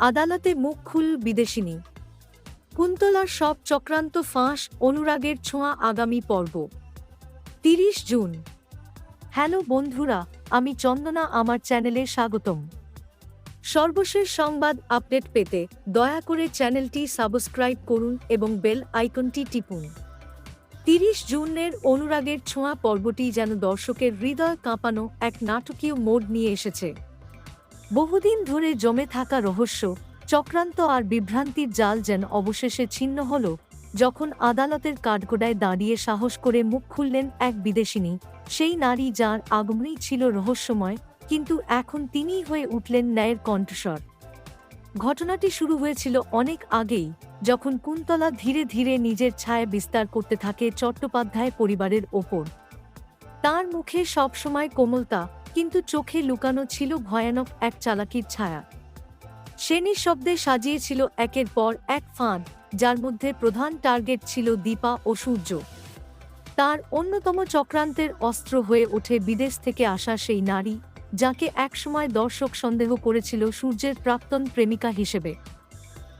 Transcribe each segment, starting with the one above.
আদালতে মুখ খুল বিদেশিনী। কুন্তলার সব চক্রান্ত ফাঁস অনুরাগের ছোঁয়া আগামী পর্ব। তিরিশ জুন। হ্যালো বন্ধুরা, আমি চন্দনা, আমার চ্যানেলে স্বাগতম। সর্বশেষ সংবাদ আপডেট পেতে দয়া করে চ্যানেলটি সাবস্ক্রাইব করুন এবং বেল আইকনটি টিপুন। তিরিশ জুনের অনুরাগের ছোঁয়া পর্বটি যেন দর্শকের হৃদয় কাঁপানো এক নাটকীয় মোড় নিয়ে এসেছে। বহুদিন ধরে জমে থাকা রহস্য, চক্রান্ত আর বিভ্রান্তির জাল যেন অবশেষে ছিন্ন হল যখন আদালতের কাঠগোড়ায় দাঁড়িয়ে সাহস করে মুখ খুললেন এক বিদেশিনী। সেই নারী যার আগমনই ছিল রহস্যময়, কিন্তু এখন তিনিই হয়ে উঠলেন ন্যায়ের কণ্ঠস্বর। ঘটনাটি শুরু হয়েছিল অনেক আগেই, যখন কুন্তলা ধীরে ধীরে নিজের ছায়া বিস্তার করতে থাকে চট্টোপাধ্যায় পরিবারের ওপর। তার মুখে সবসময় কোমলতা কিন্তু চোখে লুকানো ছিল ভয়ানক এক চালাকির ছায়া। সে নিঃশব্দে সাজিয়েছিল একের পর এক ফাঁদ, যার মধ্যে প্রধান টার্গেট ছিল দীপা ও সূর্য। তার অন্যতম চক্রান্তের অস্ত্র হয়ে ওঠে বিদেশ থেকে আসা সেই নারী, যাকে একসময় দর্শক সন্দেহ করেছিল সূর্যের প্রাক্তন প্রেমিকা হিসেবে।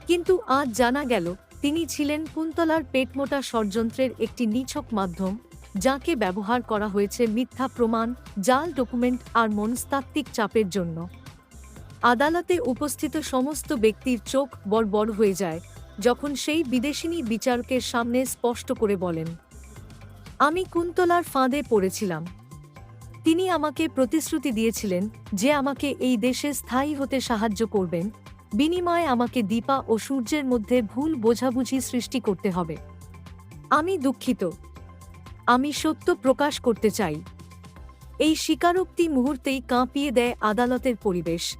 কিন্তু আজ জানা গেল, তিনি ছিলেন কুন্তলার পেটমোটা ষড়যন্ত্রের একটি নিছক মাধ্যম যাকে ব্যবহার করা হয়েছে মিথ্যা প্রমাণ, জাল ডকুমেন্ট আর মনস্তাত্ত্বিক চাপের জন্য। আদালতে উপস্থিত সমস্ত ব্যক্তির চোখ বড় হয়ে যায়, যখন সেই বিদেশিনী বিচারকের সামনে স্পষ্ট করে বলেন, আমি কুন্তলার ফাঁদে পড়েছিলাম। তিনি আমাকে প্রতিশ্রুতি দিয়েছিলেন যে আমাকে এই দেশে স্থায়ী হতে সাহায্য করবেন। বিনিময়ে আমাকে দীপা ও সূর্যের মধ্যে ভুল বোঝাবুঝি সৃষ্টি করতে হবে। আমি দুঃখিত। আমি সত্য প্রকাশ করতে চাই। এই স্বীকারোক্তি মুহূর্তেই কাঁপিয়ে দেয় আদালতের পরিবেশ।